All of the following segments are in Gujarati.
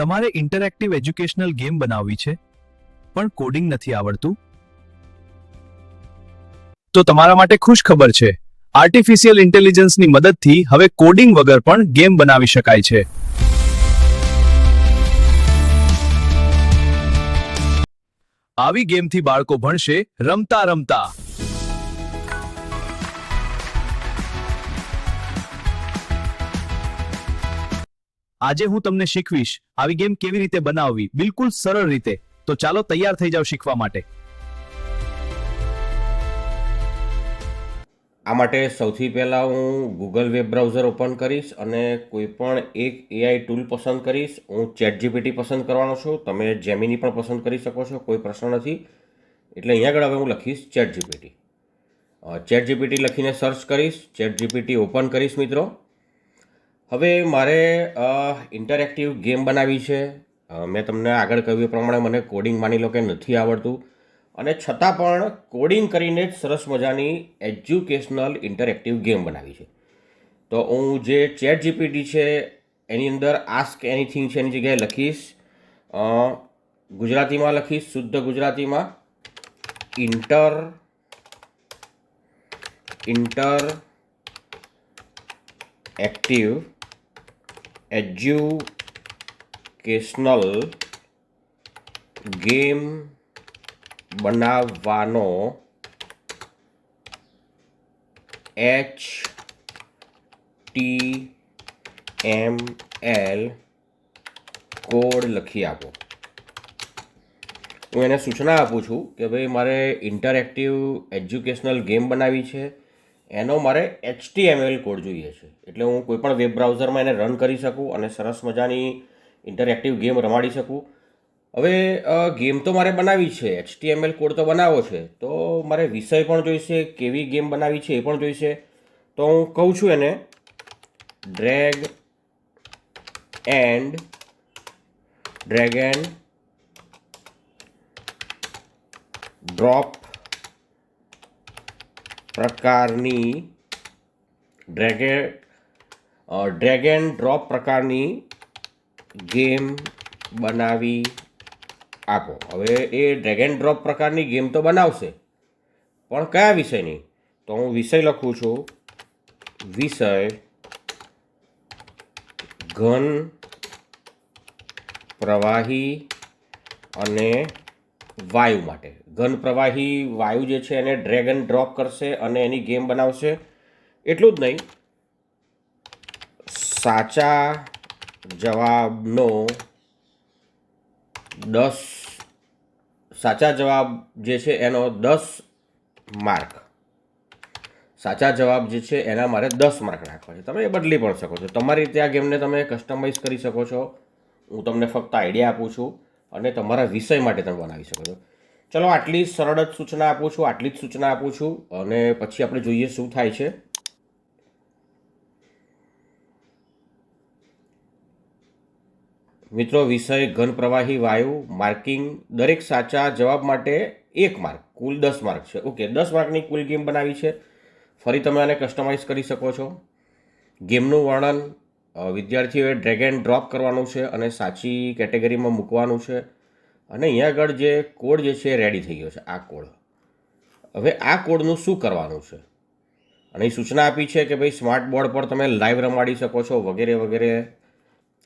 તમારે ઇન્ટરેક્ટિવ એજ્યુકેશનલ ગેમ બનાવવી છે, પણ કોડિંગ નથી આવડતું? તો તમારા માટે ખુશ ખબર છે આર્ટિફિશિયલ ઇન્ટેલિજન્સની મદદથી હવે કોડિંગ વગર પણ ગેમ બનાવી શકાય છે. આવી ગેમથી બાળકો ભણશે રમતા રમતા. આજે હું તમને શીખવીશ આવી ગેમ કેવી રીતે બનાવવી. બિલકુલ સરળ રીતે. તો ચાલો તૈયાર થઈ જાવ શીખવા માટે. આ માટે સૌથી પહેલાં હું ગૂગલ વેબ બ્રાઉઝર ઓપન કરીશ અને કોઈ પણ એક એઆઈ ટૂલ પસંદ કરીશ. હું ચેટ જીપીટી પસંદ કરવાનો છું. તમે જેમિની પણ પસંદ કરી શકો છો, કોઈ પ્રશ્ન નથી. એટલે અહીંયા આગળ હવે હું લખીશ ચેટ જીપીટી ચેટ જીપીટી લખીને સર્ચ કરીશ. ચેટ જીપીટી ઓપન કરીશ મિત્રો. હવે મારે ઇન્ટરેક્ટિવ ગેમ બનાવી છે. મેં તમને આગળ કહ્યું પ્રમાણે મને કોડિંગ માની લો કે નથી આવડતું. અને છતાં પણ કોડિંગ કરીને જ સરસ મજાની એજ્યુકેશનલ ઇન્ટરેક્ટિવ ગેમ બનાવી છે. તો હું જે ચેટ જીપીટી છે, એની અંદર આસ્ક એનીથિંગ છે એની જગ્યાએ લખીશ. ગુજરાતીમાં લખીશ, શુદ્ધ ગુજરાતીમાં. Inter inter active educational game બનાવવાનો H T M L code લખી આપો. હું એને સૂચના આપું છું કે ભાઈ મારે ઇન્ટરેક્ટિવ એજ્યુકેશનલ ગેમ બનાવી છે. એનો મારે એચટીએમએલ કોડ જોઈએ છે. એટલે હું કોઈપણ વેબ બ્રાઉઝરમાં એને રન કરી શકું અને સરસ મજાની ઇન્ટરેક્ટિવ ગેમ રમાડી શકું. હવે ગેમ તો મારે બનાવી છે. એચટીએમએલ કોડ તો બનાવો છે. તો મારે વિષય પણ જોઈશે, કેવી ગેમ બનાવી છે એ પણ જોઈશે. તો હું કહું છું એને drag and drag and drop પ્રકારની ડ્રેગે ડ્રેગ એન્ડ ડ્રોપ પ્રકારની ગેમ બનાવી આપો. હવે એ ડ્રેગ એન્ડ ડ્રોપ પ્રકારની ગેમ તો બનાવશે. પણ કયા વિષયની? તો હું વિષય લખું છું. વિષય ઘન પ્રવાહી અને વાયુ માટે. ઘન પ્રવાહી વાયુ જે છે એને ડ્રેગ એન્ડ ડ્રોપ કરશે અને એની ગેમ બનાવશે. એટલું જ નહીં. સાચા જવાબનો દસ સાચા જવાબ જે છે એનો દસ માર્ક. સાચા જવાબ જે છે એના મારે દસ માર્ક નાખવા છે. તમે એ બદલી પણ શકો છો. તમારી રીતે આ ગેમને તમે કસ્ટમાઇઝ કરી શકો છો. હું તમને ફક્ત આઈડિયા આપું છું. અને તમારા વિષય માટે તમે બનાવી શકો છો. ચલો, આટલી સરળ જ સૂચના આપું છું, આટલી જ સૂચના આપું છું અને પછી આપણે જોઈએ શું થાય છે. મિત્રો, વિષય ઘન પ્રવાહી વાયુ, માર્કિંગ, દરેક સાચા જવાબ માટે એક માર્ક, કુલ દસ માર્ક છે. ઓકે, દસ માર્કની કુલ ગેમ બનાવી છે. ફરી તમે આને કસ્ટમાઇઝ કરી શકો છો. ગેમનું વર્ણન વિદ્યાર્થીઓએ ડ્રેગ એન્ડ ડ્રોપ કરવાનું છે અને સાચી કેટેગરીમાં મૂકવાનું છે. અને અહીંયા આગળ જે કોડ જે છે રેડી થઈ ગયો છે, આ કોડ હવે આ કોડનું શું કરવાનું છે? અને એ સૂચના આપી છે કે ભાઈ સ્માર્ટ બોર્ડ પર તમે લાઈવ રમાડી શકો છો વગેરે વગેરે.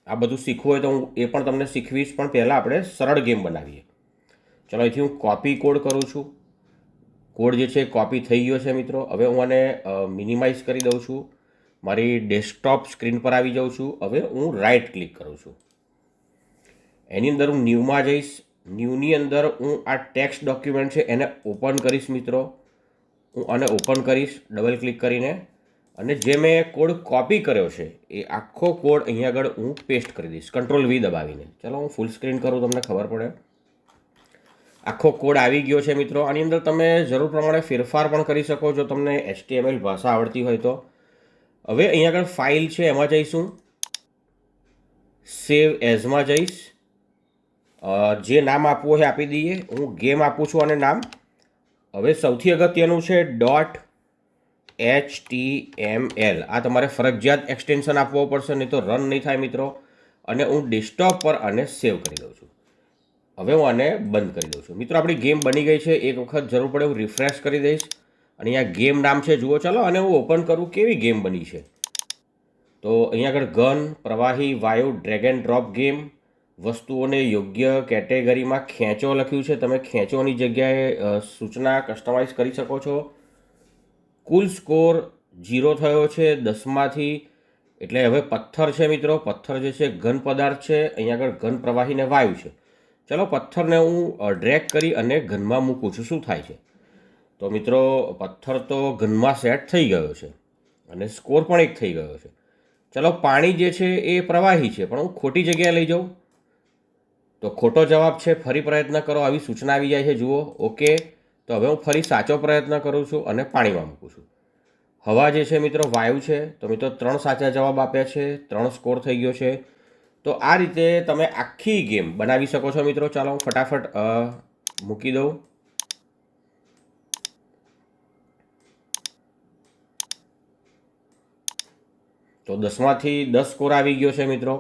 આ બધું શીખવું હોય તો હું એ પણ તમને શીખવીશ, પણ પહેલાં આપણે સરળ ગેમ બનાવીએ. ચલો, અહીંથી હું કોપી કોડ કરું છું. કોડ જે છે કોપી થઈ ગયો છે મિત્રો. હવે હું આને મિનિમાઇઝ કરી દઉં છું. મારી ડેસ્કટોપ સ્ક્રીન પર આવી જાઉં છું. હવે હું રાઇટ ક્લિક કરું છું. એની અંદર હું ન્યૂમાં જઈશ. ન્યૂની અંદર હું આ ટેક્સ્ટ ડોક્યુમેન્ટ છે એને ઓપન કરીશ મિત્રો. હું આને ઓપન કરીશ ડબલ ક્લિક કરીને. અને જે મેં કોડ કોપી કર્યો છે, એ આખો કોડ અહીંયા આગળ હું પેસ્ટ કરી દઈશ. કંટ્રોલ વી દબાવીને. ચલો હું ફૂલ સ્ક્રીન કરું, તમને ખબર પડે. આખો કોડ આવી ગયો છે મિત્રો. આની અંદર તમે જરૂર પ્રમાણે ફેરફાર પણ કરી શકો જો તમને એચટીએમએલ ભાષા આવડતી હોય તો. હવે અહીંયા આગળ ફાઇલ છે, એમાં જઈશું. સેવ એઝમાં જઈશ. જે નામ આપવું હોય આપી દઈએ. હું ગેમ આપું છું અને નામ. હવે સૌથી અગત્યનું છે dot H T M L આ તમારે ફરજિયાત એક્સટેન્શન આપવો પડશે, નહીં તો રન નહીં થાય મિત્રો. અને હું ડેસ્કટોપ પર આને સેવ કરી દઉં છું. હવે હું આને બંધ કરી દઉં છું. મિત્રો, આપણી ગેમ બની ગઈ છે. એક વખત જરૂર પડે હું રિફ્રેશ કરી દઈશ. અને અહીંયા ગેમ નામ છે, જુઓ ચાલો, અને હું ઓપન કરું, કેવી ગેમ બની છે? તો અહીંયા આગળ ગન પ્રવાહી, વાયુ ડ્રેગ એન્ડ ડ્રોપ ગેમ વસ્તુઓને યોગ્ય કેટેગરીમાં ખેંચો લખ્યું છે. તમે ખેંચોની જગ્યાએ સૂચના કસ્ટમાઇઝ કરી શકો છો. કુલ સ્કોર જીરો થયો છે, દસમાંથી, એટલે હવે પથ્થર છે મિત્રો, પથ્થર જે છે, ઘન પદાર્થ છે. અહીંયા આગળ ઘન પ્રવાહીને વાયુ છે. ચલો, પથ્થરને હું ડ્રેક કરી અને ઘનમાં મૂકું છું. શું થાય છે? તો મિત્રો, પથ્થર તો ઘનમાં સેટ થઈ ગયો છે અને સ્કોર પણ એક થઈ ગયો છે. ચલો, પાણી જે છે એ પ્રવાહી છે, પણ હું ખોટી જગ્યાએ લઈ જાઉં. તો ખોટો જવાબ છે, ફરી પ્રયત્ન કરો, આવી સૂચના આવી જાય છે, જુઓ. ઓકે, તો હવે હું ફરી સાચો પ્રયત્ન કરું છું અને પાણીમાં મૂકું છું. હવા જે છે મિત્રો, વાયુ છે. તો મિત્રો, ત્રણ સાચા જવાબ આપ્યા છે, ત્રણ સ્કોર થઈ ગયો છે. તો આ રીતે તમે આખી ગેમ બનાવી શકો છો મિત્રો. ચાલો, હું ફટાફટ મૂકી દઉં. તો દસમાંથી દસ સ્કોર આવી ગયો છે મિત્રો.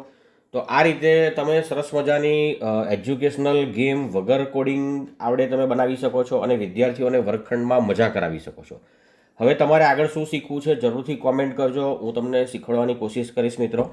તો આ રીતે તમે સરસ મજાની એજ્યુકેશનલ ગેમ વગર કોડિંગ આવડે તમે બનાવી શકો છો અને વિદ્યાર્થીઓને વર્ગખંડમાં મજા કરાવી શકો છો. હવે તમારે આગળ શું શીખવું છે જરૂરથી કોમેન્ટ કરજો. હું તમને શીખવાડવાની કોશિશ કરીશ મિત્રો.